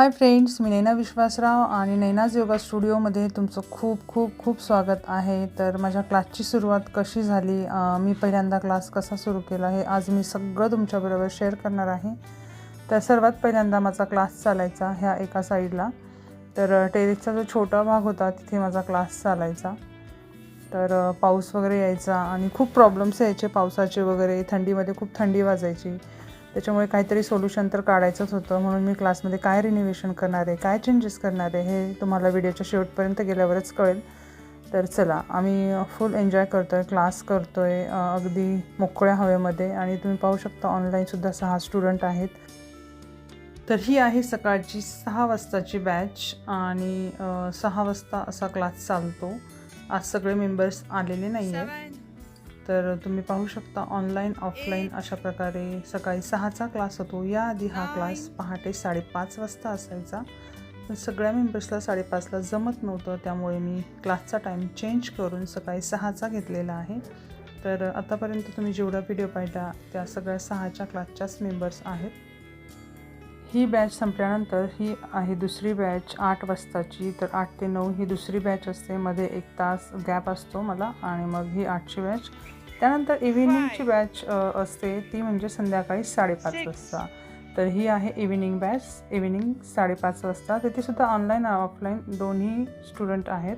Hi friends मी नैना विश्वासराव आणि नैनाज योगा स्टुडिओमध्ये तुमचं खूप खूप खूप स्वागत आहे. तर माझ्या क्लासची सुरुवात कशी झाली? मी पहिल्यांदा क्लास कसा सुरू केला हे आज मी सगळं तुमच्याबरोबर शेअर करणार आहे. तर सर्वात पहिल्यांदा माझा क्लास चालायचा ह्या एका साईडला तर टेरेसचा जो छोटा भाग होता तिथे माझा क्लास चालायचा. तर पाऊस वगैरे यायचा आणि खूप प्रॉब्लेम्स यायचे. पावसाचे वगैरे थंडीमध्ये खूप थंडी वाजायची. त्याच्यामुळे काहीतरी सोल्युशन तर काढायचंच होतं. म्हणून मी क्लासमध्ये काय रिनिव्हेशन करणार आहे काय चेंजेस करणार आहे हे तुम्हाला व्हिडिओच्या शेवटपर्यंत गेल्यावरच कळेल. तर चला आम्ही फुल एन्जॉय करतो आहे क्लास करतो आहे अगदी मोकळ्या हवेमध्ये. आणि तुम्ही पाहू शकता ऑनलाईनसुद्धा सहा स्टुडंट आहेत. तर ही आहे सकाळची सहा वाजताची बॅच आणि सहा वाजता असा क्लास चालतो. आज सगळे मेंबर्स आलेले नाही आहेत तर तुम्ही पाहू शकता ऑनलाईन ऑफलाईन अशा प्रकारे सकाळी सहाचा क्लास होतो. याआधी हा क्लास पहाटे साडेपाच वाजता असायचा. पण सगळ्या मेंबर्सला साडेपाचला जमत नव्हतं त्यामुळे मी क्लासचा टाईम चेंज करून सकाळी सहाचा घेतलेला आहे. तर आतापर्यंत तुम्ही जेवढा व्हिडिओ पाहिला त्या सगळ्या सहाच्या क्लासच्याच मेंबर्स आहेत. ही बॅच संपल्यानंतर ही आहे दुसरी बॅच आठ वाजताची. तर आठ ते नऊ ही दुसरी बॅच असते. मध्ये एक तास गॅप असतो मला आणि मग ही आठची बॅच त्यानंतर इव्हिनिंगची बॅच असते. ती म्हणजे संध्याकाळी साडेपाच वाजता. तर ही आहे इव्हिनिंग बॅच इव्हिनिंग साडेपाच वाजता. तिथेसुद्धा ऑनलाईन ऑफलाईन दोन्ही स्टुडंट आहेत.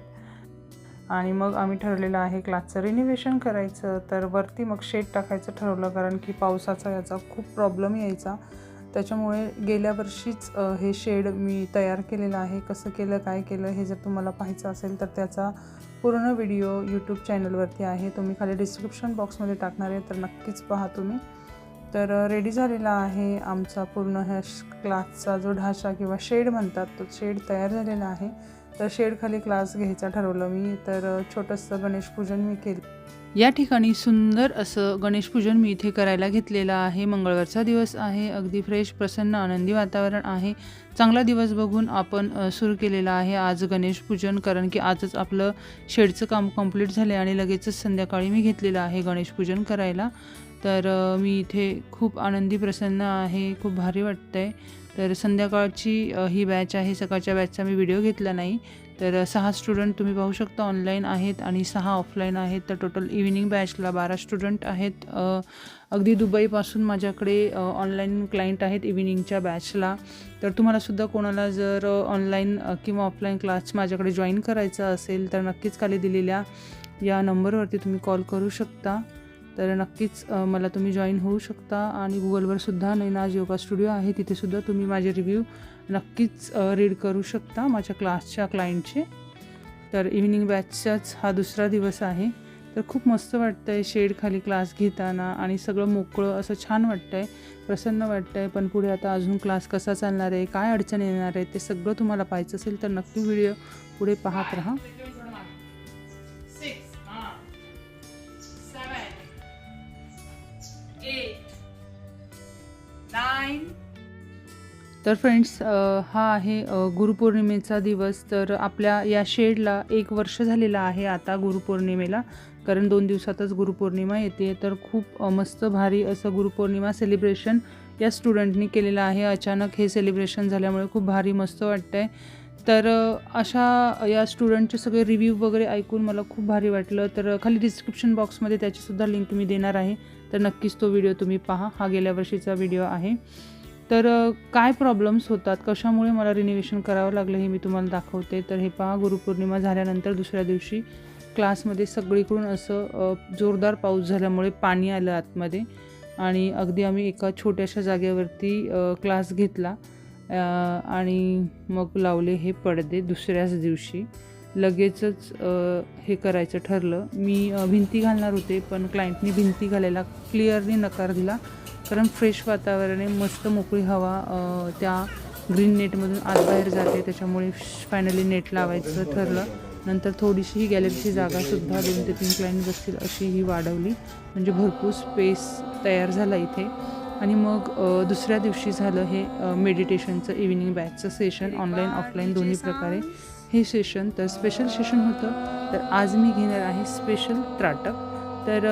आणि मग आम्ही ठरलेलं आहे क्लासचं रिनोव्हेशन करायचं. तर वरती मग शेड टाकायचं ठरवलं. कारण की पावसाचा याचा खूप प्रॉब्लेम यायचा. त्याच्यामुळे गेल्या वर्षीच हे शेड मी तयार केलेलं आहे. कसं केलं काय केलं हे जर तुम्हाला पाहायचं असेल तर त्याचा पूर्ण व्हिडिओ यूट्यूब चॅनलवरती आहे. तुम्ही खाली डिस्क्रिप्शन बॉक्समध्ये टाकणार आहे तर नक्कीच पहा तुम्ही. तर रेडी झालेला आहे आमचा पूर्ण ह्या क्लासचा जो ढाचा किंवा शेड म्हणतात तो शेड तयार झालेला आहे. तर शेडखाली क्लास घ्यायचा ठरवलं मी. तर छोटंसं गणेशपूजन मी केलं. या ठिकाणी सुंदर असं गणेशपूजन मी इथे करायला घेतलेलं आहे. मंगळवारचा दिवस आहे अगदी फ्रेश प्रसन्न आनंदी वातावरण आहे. चांगला दिवस बघून आपण सुरू केलेला आहे आज गणेशपूजन कारण की आजच आपलं शेडचं काम कंप्लीट झालं आणि लगेचच संध्याकाळी मी घेतलेलं आहे गणेशपूजन करायला. तर मी इथे खूप आनंदी प्रसन्न आहे खूप भारी वाटतं आहे तर संध्याकाळची ही बॅच आहे सकाळच्या बॅचचा मी व्हिडिओ घेतला नाही. तर सहा स्टुडंट तुम्ही पाहू शकता ऑनलाईन आहेत आणि सहा ऑफलाईन आहेत. तर टोटल इव्हिनिंग बॅचला बारा स्टुडंट आहेत. अगदी दुबईपासून माझ्याकडे ऑनलाईन क्लायंट आहेत इव्हिनिंगच्या बॅचला तर तुम्हालासुद्धा कोणाला जर ऑनलाईन किंवा ऑफलाईन क्लास माझ्याकडे जॉईन करायचा असेल तर नक्कीच खाली दिलेल्या या नंबरवरती तुम्ही कॉल करू शकता. तर नक्कीच मला तुम्ही जॉईन होऊ शकता. आणि गुगलवरसुद्धा नैनाज योगा स्टुडिओ आहे. तिथेसुद्धा तुम्ही माझे रिव्ह्यू नक्कीच रीड करू शकता माझ्या क्लासच्या क्लायंटचे तर इव्हिनिंग बॅचचाच हा दुसरा दिवस आहे. तर खूप मस्त वाटतं आहे शेड खाली क्लास घेताना आणि सगळं मोकळं असं छान वाटतं आहे प्रसन्न वाटतं आहे पण पुढे आता अजून क्लास कसा चालणार आहे काय अडचण येणार आहे ते सगळं तुम्हाला पाहायचं असेल तर नक्की व्हिडिओ पुढे पाहत राहा. nine, तर फ्रेंड्स हा आहे गुरुपौर्णिमेचा दिवस. तर आपल्या या शेडला एक वर्ष झालेलं आहे आता गुरुपौर्णिमेला. कारण दोन दिवसातच गुरुपौर्णिमा येते. तर खूप मस्त भारी असं गुरुपौर्णिमा सेलिब्रेशन या स्टुडंटनी केलेलं आहे. अचानक हे सेलिब्रेशन झाल्यामुळे खूप भारी मस्त वाटतं आहे तर अशा या स्टुडंटचे सगळे रिव्ह्यू वगैरे ऐकून मला खूप भारी वाटलं. तर खाली डिस्क्रिप्शन बॉक्समध्ये त्याचीसुद्धा लिंक मी देणार आहे. तर नक्कीच तो व्हिडिओ तुम्ही पहा. हा गेल्या वर्षीचा व्हिडिओ आहे. तर काय प्रॉब्लेम्स होतात? कशामुळे मला रिनिवेशन करावं लागलं हे मी तुम्हाला दाखवते. तर हे पहा गुरुपौर्णिमा झाल्यानंतर दुसऱ्या दिवशी क्लासमध्ये सगळीकडून असं जोरदार पाऊस झाल्यामुळे पाणी आलं आतमध्ये आणि अगदी आम्ही एका छोट्याशा जागेवरती क्लास घेतला आणि मग लावले हे पडदे दुसऱ्याच दिवशी. लगेचच हे करायचं ठरलं. मी भिंती घालणार होते पण क्लायंटनी भिंती घालायला क्लिअरली नकार दिला. कारण फ्रेश वातावरण आहे मस्त मोकळी हवा त्या ग्रीन नेटमधून आतबाहेर जाते त्याच्यामुळे फायनली नेट लावायचं ठरलं. नंतर थोडीशी ही गॅलरीची जागासुद्धा दोन ते तीन क्लायंट बसतील अशी ही वाढवली. म्हणजे भरपूर स्पेस तयार झाला इथे. आणि मग दुसऱ्या दिवशी झालं हे मेडिटेशनचं इव्हिनिंग बॅचचं सेशन ऑनलाईन ऑफलाईन दोन्ही प्रकारे हे सेशन तर स्पेशल सेशन होतं. तर आज मी घेणार आहे स्पेशल त्राटक तर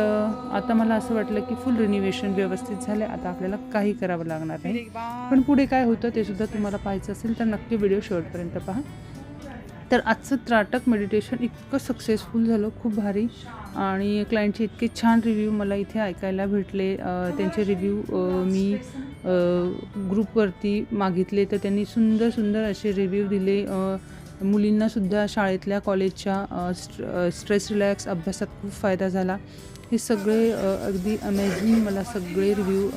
आता मला असं वाटलं की फुल रिनिवेशन व्यवस्थित झालं आता आपल्याला काही करावं लागणार नाही. पण पुढे काय होतं ते सुद्धा तुम्हाला पाहायचं असेल तर नक्की व्हिडिओ शेवटपर्यंत पहा. तर आजचं त्राटक मेडिटेशन इतकं सक्सेसफुल झालं खूप भारी. आणि क्लायंटचे इतके छान रिव्ह्यू मला इथे ऐकायला भेटले. त्यांचे रिव्ह्यू मी ग्रुपवरती मागितले. तर त्यांनी सुंदर सुंदर असे रिव्ह्यू दिले. मुलींनासुद्धा शाळेतल्या कॉलेजच्या स्ट्र स्ट्रेस रिलॅक्स अभ्यासात खूप फायदा झाला. हे सगळे अगदी अमेझिंग मला सगळे रिव्ह्यू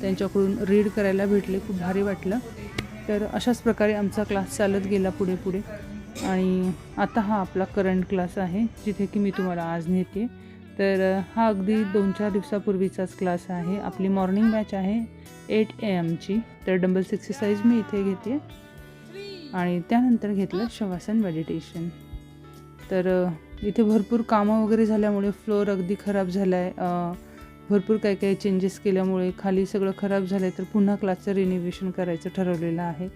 त्यांच्याकडून रीड करायला भेटले. खूप भारी वाटलं. तर अशाच प्रकारे आमचा क्लास चालत गेला पुढे पुढे. आणि आता हा आपला करंट क्लास आहे जिथे की मी तुम्हाला आज नेते. तर हा अगदी दोन चार दिवसापूर्वीचाच क्लास आहे. आपली मॉर्निंग बॅच आहे एट ए एमची तर डंबल्स एक्सरसाइज मी इथे घेते. आणि त्यानंतर घेतलं शवासन मेडिटेशन तर इथे भरपूर कामं वगैरे झाल्यामुळे फ्लोअर अगदी खराब झाला आहे भरपूर काही काही चेंजेस केल्यामुळे खाली सगळं खराब झालं आहे तर पुन्हा क्लासचं रिनिवेशन करायचं ठरवलेलं आहे.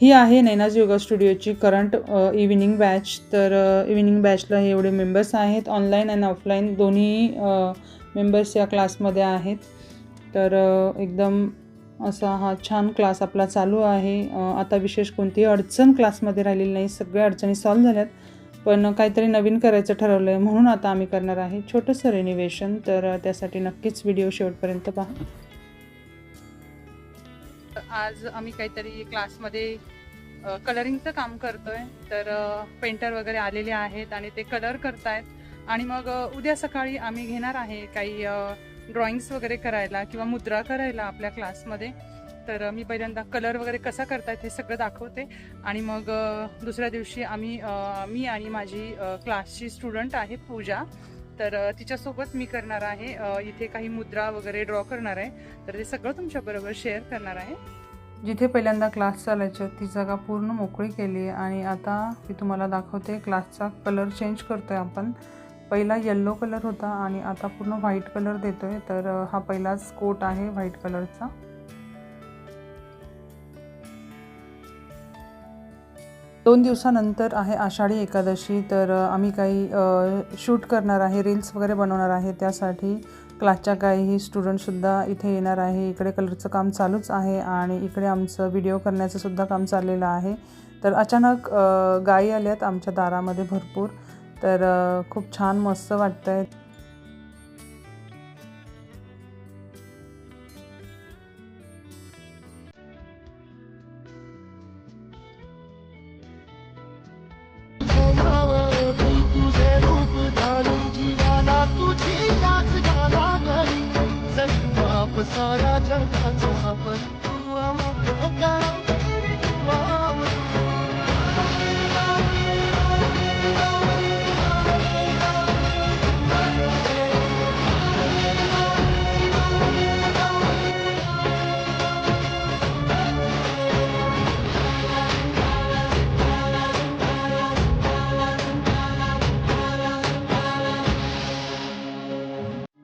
ही आहे नैनाज योगा स्टुडिओची करंट इव्हिनिंग बॅच तर इव्हिनिंग बॅचला हे एवढे मेंबर्स आहेत. ऑनलाईन आणि ऑफलाईन दोन्ही मेंबर्स या क्लासमध्ये आहेत. तर एकदम असा हा छान क्लास आपला चालू आहे. आता विशेष कोणतीही अडचण क्लासमध्ये राहिलेली नाही. सगळ्या अडचणी सॉल्व्ह झाल्यात. पण काहीतरी नवीन करायचं ठरवलं आहे म्हणून आता आम्ही करणार आहे छोटंसं रेनिवेशन तर त्यासाठी नक्कीच व्हिडिओ शेवटपर्यंत पहा. आज आम्ही काहीतरी क्लासमध्ये कलरिंगचं काम करतोय. तर पेंटर वगैरे आलेले आहेत आणि ते कलर करतायत. आणि मग उद्या सकाळी आम्ही घेणार आहे काही ड्रॉइंग्स वगैरे करायला किंवा मुद्रा करायला आपल्या क्लासमध्ये. तर मी पहिल्यांदा कलर वगैरे कसा करतायत हे सगळं दाखवते. आणि मग दुसऱ्या दिवशी आम्ही मी आणि माझी क्लासची स्टुडंट आहे पूजा. तर तिच्यासोबत मी करणार आहे इथे काही मुद्रा वगैरे ड्रॉ करणार आहे. तर ते सगळं तुमच्याबरोबर शेअर करणार आहे. जिथे पहिल्यांदा क्लास चालायचं ती जागा पूर्ण मोकळी केली आहे आणि आता मी तुम्हाला दाखवते क्लासचा कलर चेंज करतोय आपण. पहिला येल्लो कलर होता आणि आता पूर्ण व्हाईट कलर देतोय. तर हा पहिलाच कोट आहे व्हाईट कलरचा दोन दिवसानंतर आहे आषाढी एकादशी. तर आम्ही काही शूट करणार आहे रील्स वगैरे बनवणार आहे. त्यासाठी क्लासच्या काही स्टुडंटसुद्धा इथे येणार आहे. इकडे कलरचं काम चालूच आहे आणि इकडे आमचं व्हिडिओ करण्याचं सुद्धा काम चाललेलं आहे. तर अचानक गायी आल्यात आमच्या दारामध्ये भरपूर. तर खूप छान मस्त वाटतं आहे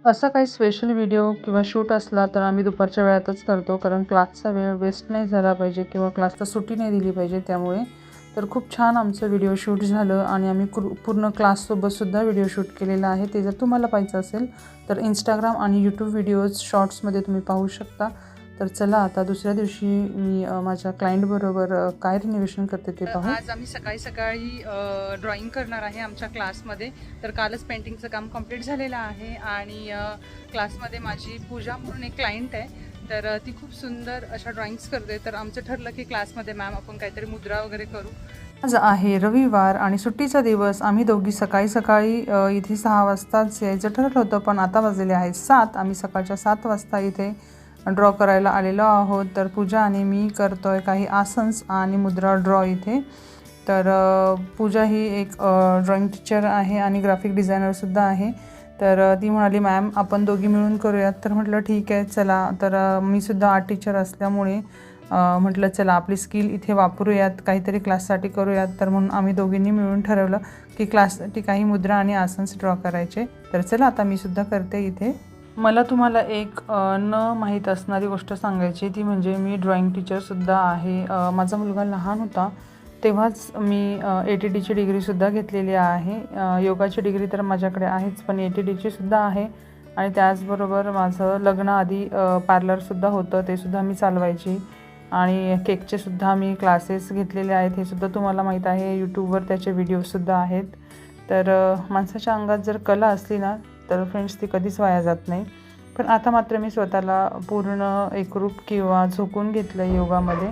असा काही स्पेशल व्हिडिओ किंवा शूट असला तर आम्ही दुपारच्या वेळातच करतो. कारण क्लासचा वेळ वेस्ट नाही झाला पाहिजे किंवा क्लासला सुट्टी नाही दिली पाहिजे त्यामुळे. तर खूप छान आमचं व्हिडिओ शूट झालं आणि आम्ही कुर पूर्ण क्लाससोबतसुद्धा व्हिडिओ शूट केलेला आहे. ते जर तुम्हाला पाहिजे असेल तर इंस्टाग्राम आणि यूट्यूब व्हिडिओज शॉर्ट्समध्ये तुम्ही पाहू शकता. तर चला आता दुसऱ्या दिवशी मी माझ्या क्लायंटबरोबर काय रिनोव्हेशन करते ते पाहू. आज आम्ही सकाळी सकाळी ड्रॉइंग करणार आहे आमच्या क्लासमध्ये तर कालच पेंटिंगचं काम कंप्लीट झालेलं आहे आणि क्लासमध्ये माझी पूजा म्हणून एक क्लायंट आहे. तर ती खूप सुंदर अशा ड्रॉइंग्स करते. तर आमचं ठरलं की क्लासमध्ये मॅम आपण काहीतरी मुद्रा वगैरे करू. आज आहे रविवार आणि सुट्टीचा दिवस. आम्ही दोघी सकाळी सकाळी इथे सहा वाजताच यायचं ठरलं होतं पण आता वाजलेले आहेत सात. आम्ही सकाळच्या सात वाजता इथे ड्रॉ करायला आलेलो आहोत. तर पूजा आणि मी करतो आहे काही आसन्स आणि मुद्रा ड्रॉ इथे. तर पूजा ही एक ड्रॉइंग टीचर आहे आणि ग्राफिक डिझायनरसुद्धा आहे. तर ती म्हणाली मॅम आपण दोघी मिळून करूयात. तर म्हटलं ठीक आहे चला. तर मी सुद्धा आर्ट टीचर असल्यामुळे म्हटलं चला आपली स्किल इथे वापरूयात. काहीतरी क्लाससाठी करूयात. तर म्हणून आम्ही दोघींनी मिळून ठरवलं की क्लाससाठी काही मुद्रा आणि आसन्स ड्रॉ करायचे. तर चला आता मी सुद्धा करते इथे. मला तुम्हाला एक न माहीत असणारी गोष्ट सांगायची ती म्हणजे मी ड्रॉइंग टीचरसुद्धा आहे. माझा मुलगा लहान होता. तेव्हाच मी ए टी डीची डिग्रीसुद्धा घेतलेली आहे. योगाची डिग्री तर माझ्याकडे आहेच पण ए टी डीचीसुद्धा आहे. आणि त्याचबरोबर माझं लग्नाआधी पार्लरसुद्धा होतं. ते सुद्धा मी चालवायची. आणि केकचे सुद्धा मी क्लासेस घेतलेले आहेत. हे सुद्धा तुम्हाला माहीत आहे. यूट्यूबवर त्याचे व्हिडिओसुद्धा आहेत. तर माणसाच्या अंगात जर कला असली ना तर फ्रेंड्स ती कधीच वाया जात नाही. पण आता मात्र मी स्वतःला पूर्ण एकरूप किंवा झोकून घेतलं योगामध्ये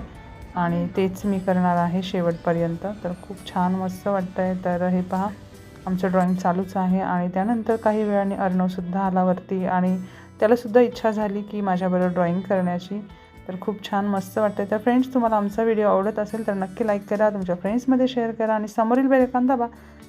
आणि तेच मी करणार आहे शेवटपर्यंत. तर खूप छान मस्त वाटतं आहे तर हे पहा आमचं ड्रॉइंग चालूच आहे आणि त्यानंतर काही वेळाने अर्णवसुद्धा आला वरती आणि त्यालासुद्धा इच्छा झाली की माझ्याबरोबर ड्रॉइंग करण्याची. तर खूप छान मस्त वाटतं तर फ्रेंड्स तुम्हाला आमचा व्हिडिओ आवडत असेल तर नक्की लाईक करा तुमच्या फ्रेंड्समध्ये शेअर करा आणि समोरील बेलकान दाबा.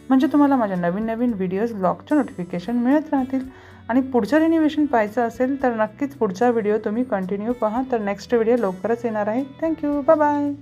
म्हणजे तुम्हाला माझ्या नवीन नवीन व्हिडिओज ब्लॉगचे नोटिफिकेशन मिळत राहतील. आणि पुढचं रिनिवेशन पाहायचं असेल तर नक्कीच पुढचा व्हिडिओ तुम्ही कंटिन्यू पहा. तर नेक्स्ट व्हिडिओ लवकरच येणार आहे. Thank you bye